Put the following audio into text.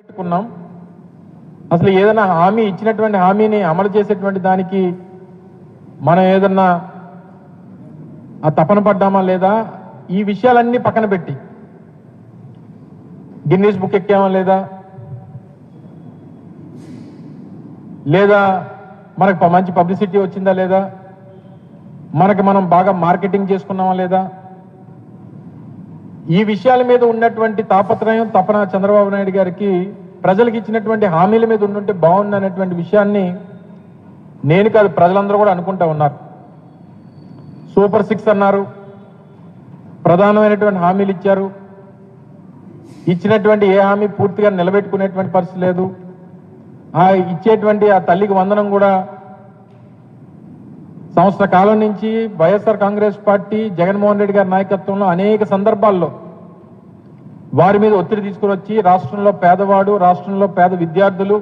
పెట్టుకున్నాం. అసలు ఏదైనా హామీ ఇచ్చినటువంటి హామీని అమలు చేసేటువంటి దానికి మనం ఏదన్నా ఆ తపన పడ్డామా లేదా? ఈ విషయాలన్నీ పక్కన పెట్టి. గిన్నీస్ బుక్ ఎక్కామా లేదా? లేదా మనకు మంచి పబ్లిసిటీ వచ్చిందా లేదా? మనకి మనం బాగా మార్కెటింగ్ చేసుకున్నామా లేదా? ఈ విషయాల మీద ఉన్నటువంటి తాపత్రయం తపన చంద్రబాబు నాయుడు గారికి ప్రజలకు ఇచ్చినటువంటి హామీల మీద ఉండుంటే బాగుంది అనేటువంటి విషయాన్ని నేను కాదు ప్రజలందరూ కూడా అనుకుంటా ఉన్నారు. సూపర్ సిక్స్ అన్నారు. ప్రధానమైనటువంటి హామీలు ఇచ్చారు. ఇచ్చినటువంటి ఏ హామీ పూర్తిగా నిలబెట్టుకునేటువంటి పరిస్థితి లేదు. ఆ ఇచ్చేటువంటి ఆ తల్లికి వందనం కూడా సంవత్సర కాలం నుంచి YSR Congress party Jaganmohan Reddy గారి నాయకత్వంలో అనేక సందర్భాల్లో వారి మీద ఒత్తిడి తీసుకుని వచ్చి రాష్ట్రంలో పేదవాడు రాష్ట్రంలో పేద విద్యార్థులు